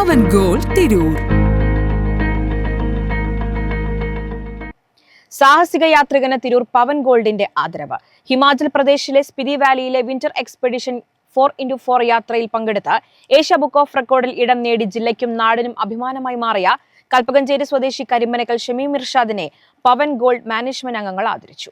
പവൻ goal Tirur. സാഹസിക യാത്രികന് തിരൂർ പവൻ ഗോൾഡിന്റെ ആദരവ്. ഹിമാചൽ പ്രദേശിലെ Spiti വാലിയിലെ winter expedition four into four യാത്രയിൽ പങ്കെടുത്ത ഏഷ്യ ബുക്ക് ഓഫ് റെക്കോർഡിൽ ഇടം നേടി ജില്ലയ്ക്കും നാടിനും അഭിമാനമായി മാറിയ കൽപ്പകഞ്ചേരി സ്വദേശി കരിമനക്കൽ ഷമീം ഇർഷാദിനെ പവൻ ഗോൾഡ് മാനേജ്മെന്റ് അംഗങ്ങൾ ആദരിച്ചു.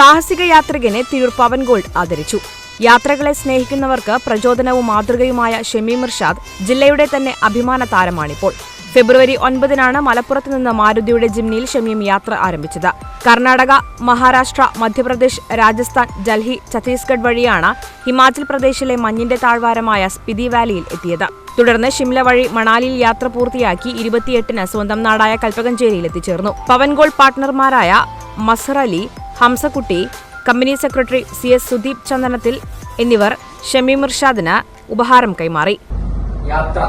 സാഹസിക യാത്രികനെ തിരൂർ പവൻ ഗോൾഡ് ആദരിച്ചു. യാത്രകളെ സ്നേഹിക്കുന്നവർക്ക് പ്രചോദനവും മാതൃകയുമായ ഷെമി ഇർഷാദ് ജില്ലയുടെ തന്നെ അഭിമാന താരമാണിപ്പോൾ. ഫെബ്രുവരി ഒൻപതിനാണ് മലപ്പുറത്ത് നിന്ന് മാരുതിയുടെ ജിംനിയിൽ ഷമീം യാത്ര ആരംഭിച്ചത്. കർണാടക മഹാരാഷ്ട്ര മധ്യപ്രദേശ് രാജസ്ഥാൻ ഡൽഹി ഛത്തീസ്ഗഡ് വഴിയാണ് ഹിമാചൽ പ്രദേശിലെ മഞ്ഞിന്റെ താഴ്വാരമായ സ്പിതി വാലിയിൽ എത്തിയത്. തുടർന്ന് ഷിംല വഴി മണാലിയിൽ യാത്ര പൂർത്തിയാക്കി ഇരുപത്തിയെട്ടിന് സ്വന്തം നാടായ കൽപ്പകഞ്ചേരിയിൽ എത്തിച്ചേർന്നു. പവൻഗോൾ പാർട്ട്ണർമാരായ Mazhar Ali Hamzakutty company secretary C S Sudeep Chandanathil എന്നിവർ ഷമീം ഇർഷാദിന് ഉപഹാരം കൈമാറി. യാത്ര.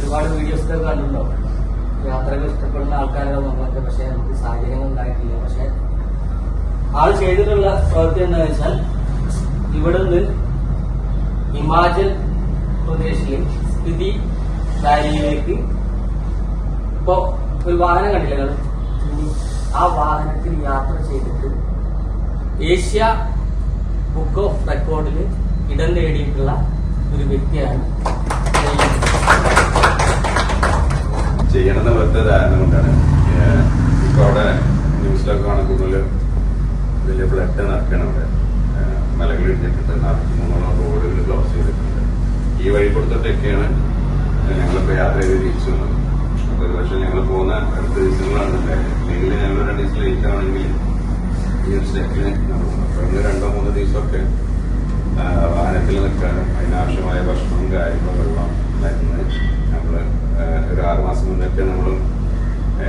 ഒരുപാട് വീഡിയോസ് കണ്ടിട്ടുണ്ടാവും യാത്രകൾ ഇഷ്ടപ്പെടുന്ന ആൾക്കാരാണ് നമ്മളൊക്കെ. പക്ഷെ നമുക്ക് സാഹചര്യങ്ങൾ ഉണ്ടായിട്ടില്ല. പക്ഷെ ആൾ ചെയ്തിട്ടുള്ള പ്രവൃത്തി എന്താ വെച്ചാൽ ഇവിടെ നിന്ന് ഹിമാചൽ പ്രദേശിലെ സ്ഥിതി വാലിയിലേക്ക് ഇപ്പോ ഒരു വാഹനം കണ്ടില്ല? ആ വാഹനത്തിൽ യാത്ര ചെയ്തിട്ട് ഏഷ്യ ബുക്ക് ഓഫ് റെക്കോർഡിൽ ഇടം നേടിയിട്ടുള്ള ഒരു വ്യക്തിയാണ് ചെയ്യണമെന്ന് വെറുതെ ധാരണ കൊണ്ടാണ്. ഇപ്പൊ അവിടെ ന്യൂസിലൊക്കെ കാണുമ്പോൾ വലിയ ബ്ലഡ് നടക്കണം അവിടെ. മലകൾ ഇടിഞ്ഞിട്ടുണ്ട്. നാൽപ്പത്തി മൂന്നോളം റോഡുകൾ ക്ലോസ് ചെയ്തിട്ടുണ്ട്. ഈ വഴി കൊടുത്തിട്ടൊക്കെയാണ് ഞങ്ങളിപ്പോ യാത്ര ചെയ്ത് തിരിച്ചു വന്നത്. അപ്പൊ ഒരു പക്ഷെ ഞങ്ങൾ പോകുന്ന അടുത്ത ദിവസങ്ങളാണ് ഉണ്ടായത്. ഞങ്ങൾ ദിവസം ലേറ്റ് ആണെങ്കിൽ ഈ ഒരു സ്റ്റെപ്പിന് രണ്ടോ മൂന്നോ ദിവസമൊക്കെ വാഹനത്തിൽ നിൽക്കാനും അതിനാവശ്യമായ ഭക്ഷണവും കാര്യങ്ങളും വെള്ളം മരുന്ന് നമ്മൾ ഒരു ആറ് മാസം മുന്നൊക്കെ നമ്മൾ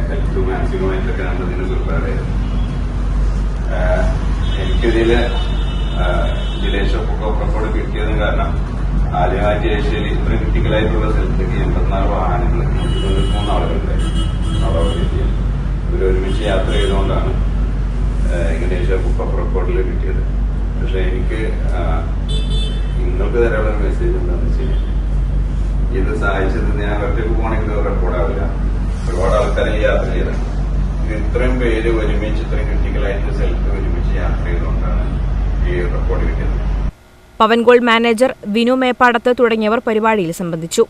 ഹെൽത്ത് മാനസികമായിട്ടൊക്കെ നമ്മൾ ഇതിന് പ്രിപ്പയർ ചെയ്തു എനിക്കിതിൽ ജിലേഷ് റെക്കോർഡ് കിട്ടിയതും കാരണം ആദ്യമായിട്ട് ഏഷ്യയിൽ ഇത്ര ക്രിട്ടിക്കലായിട്ടുള്ള സ്ഥലത്തേക്ക് എൺപത്തിനാല് വാഹനങ്ങൾ മൂന്ന് ആളുകളുണ്ടായിരുന്നു അവിടെ കിട്ടിയത്. ഇവർ ഒരുമിച്ച് യാത്ര ചെയ്തുകൊണ്ടാണ് ഏഹ് ഇങ്ങനെ ഏഷ്യ ബുക്ക് ഓഫ് റെക്കോർഡിൽ കിട്ടിയത്. പക്ഷെ എനിക്ക് നിങ്ങൾക്ക് തരാനുള്ള മെസ്സേജ് എന്താണെന്ന് വെച്ച് കഴിഞ്ഞാൽ ഇത് സഹായിച്ചത് ഞാൻ ഒറ്റയ്ക്ക് പോകണമെങ്കിൽ റെക്കോർഡാവില്ല ഒരുപാട് ആൾക്കാരെ യാത്ര ചെയ്തത് ഇത് ഇത്രയും പേര് ഒരുമിച്ച് ഇത്രയും ക്രിറ്റിക്കലായിട്ട് സ്ഥലത്ത് ഒരുമിച്ച് യാത്ര ചെയ്തുകൊണ്ടാണ് ഈ റെക്കോർഡ് കിട്ടിയത്. പവൻഗോൾ മാനേജർ വിനു മേപ്പാടത്ത് തുടങ്ങിയവർ പരിപാടിയിൽ സംബന്ധിച്ചു.